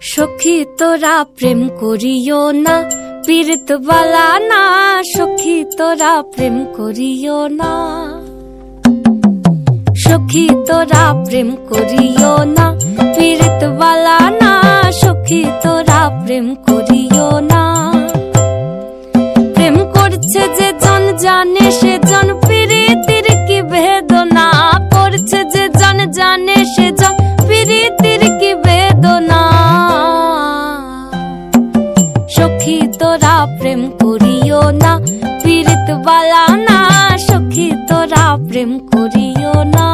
সখী তোরা প্রেম করিও না পীড়িত বালা না। সখী তোরা প্রেম করিও না। সখী, তোরা প্রেম করিও না। পীড়িত বালা না, সখী, তোরা প্রেম করিও না। প্রেম করছে যে জন জানে, সে জন পীড়িতির কি বেদনা। করছে যে জন জানে, সে জন পীড়িতির কি বেদনা। সখী, তোরা প্রেম করিও না। পীড়িত বালা না সখী তোরা প্রেম করিও না।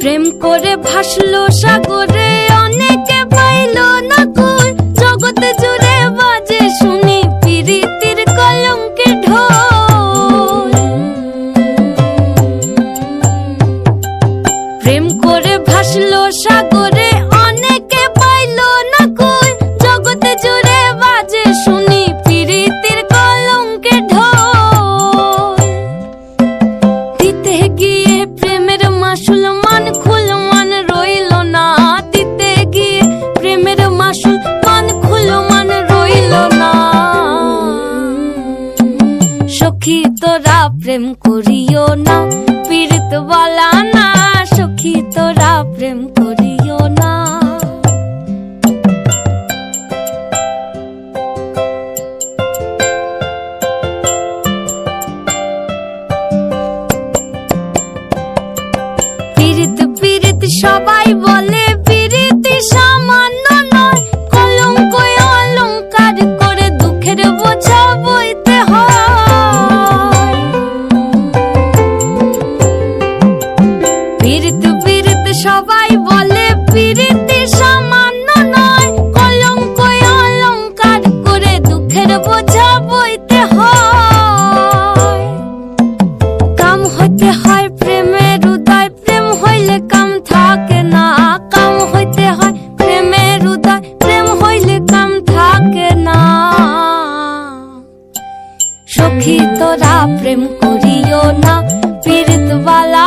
প্রেম করে ভাসলো সাগরে, অনেকে পাইল না কই জগতে জুড়ে তোরা প্রেম করিও না পীড়িত বালা না, সখী তোরা প্রেম করিও না। পীড়িত পীড়িত সবাই বলে সবাই বলে সামান্য নয় কলঙ্ক অলঙ্কার করে দুঃখের বোঝা বইতে হয়। কাম হইতে হয় প্রেমের উদয় প্রেম হইলে কাম থাকে না। কাম হইতে হয় প্রেমের উদয় প্রেম হইলে কাম থাকে না। সখী তোরা প্রেম করিও না পীড়িত বালা